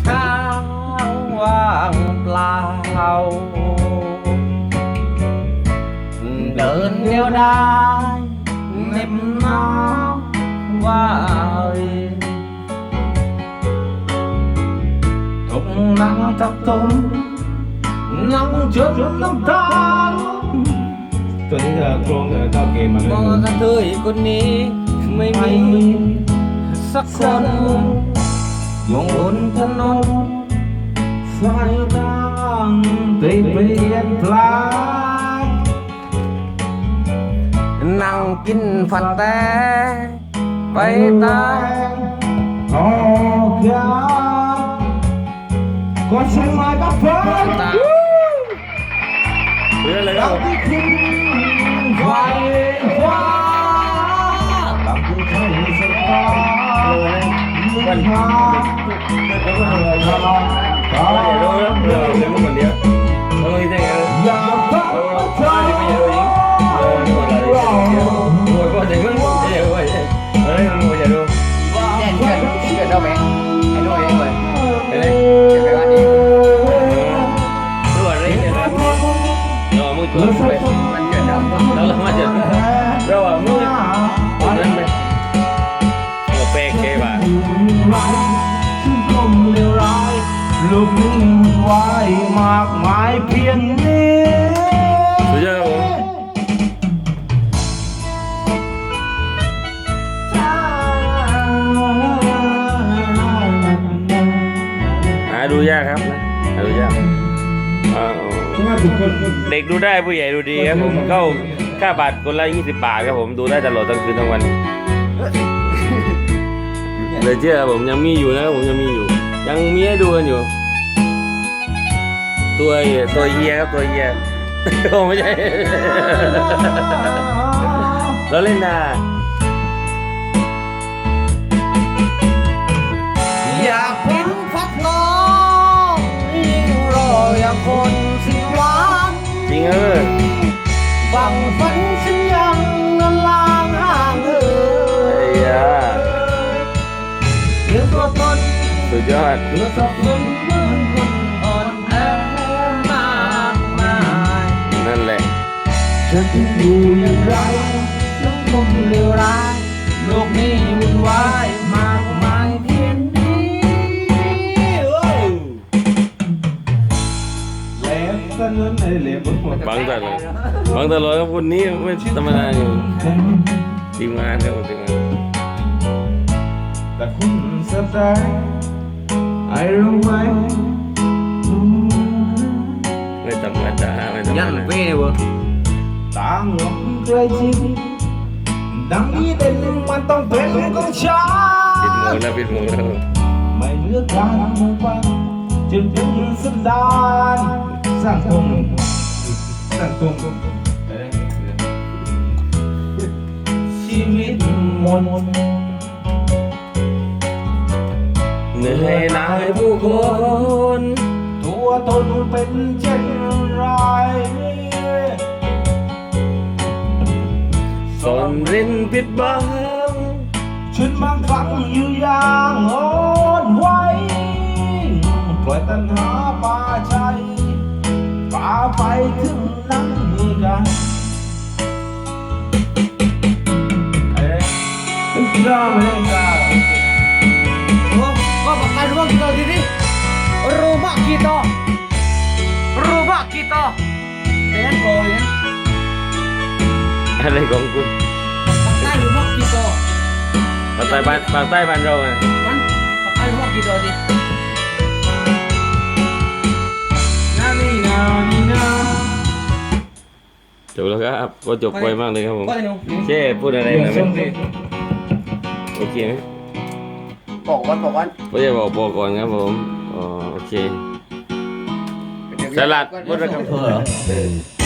เช้าว่างเปล่า เดินเดียวได้เน็บหนาวว่าทุกนั่งทับตุ้มนั่งจดน้ำตาตัวนี้จะกลงจะเข้าเกมมาเมื่องกระเทยคนนี้ไม่มีสักคน อยู่บนถนนสายทางได้เปลี่ยนแปลงนั่งกินฟันแต่ไปตายออกยาก็ใช่ไหมกับเพื่อนตายเพื่อนเลยครัรับกที่คุณไว้ว่ารักที่ใช่สตาร์ มันากมายเพียงนี้สุดยอดครับผมหาดูยากครับหาดูยากอ้าวว่าทุกคนเด็กดูได้ผู้ใหญ่ดูดีครับผมเข้าค่าบัตรคนละ20 บาทครับผมดูได้ตลอดทั้งคืนทั้งวันเหลยเชื่อผมยังมีอยู่นะครับผมยังมีอยู่ ยังมีให้ดูกันอยู่ ตัวเหี้ยตัวเฮียครับตัวเฮียโอ้ไม่ใช่เราเล่นนะอยากเป็นพักน้องยิ่งรออยากคนสิ้นหวังจริงเออฝังฝันฉันยังนั้นลางห่างเธอไอ้ยาเรื่องตัวตนสุดยอดเพื่อสับสนเหมือนคน จะทิ้งอยู่อย่างไรสังคมเลวร้ายโลกนี้วุ่นวายมากมายเพียงนี้โอ้แหลมตะเนินไอ้แหลมบังตลอดบังตลอดครับคนนี้ไม่ธรรมดาอยู่ทีมงานครับทีมงานแต่คุณสบายไอ้รู้ไหมไม่ธรรมดาไม่ธรรมดายันเป้เลยวะ ต่างหลงใกล้ชิดดังนี้เด่นมันต้องเป็นของฉัปิดหมูนแล้วปิดหมูแล้วไม่เลือกทางมุ่งไปจนเป็นสันดานสร้างคงสร้างคงชีวิตมนเหนื่อยหน่ายผู้คน ตัวตนเป็นเช่นไร เรินปิดบังฉันมังฟังอยู่อย่างอ่อนไหวปล่อยตัณหาป่าชัยป่าไปถึงนั้นกันเอ๊ะจ้าไม่ได้ Oh, kau pakai rumah kita gini? Rumah kita. Rumah kita. Dengan kau ya. อะ ใต้บ้านปากใต้บ้านเราไง Kan? Pakai rumah kita sih. นานี่นานี่นาจบแล้วครับ ก็จบไวมากเลยครับผม Kau ini. เช่พูดอะไรหน่อยไหมโอเคไหม Pokok pokok. ไม่ได้บอกบอกก่อนครับผมอ๋อโอเคสลัดพุทธคำ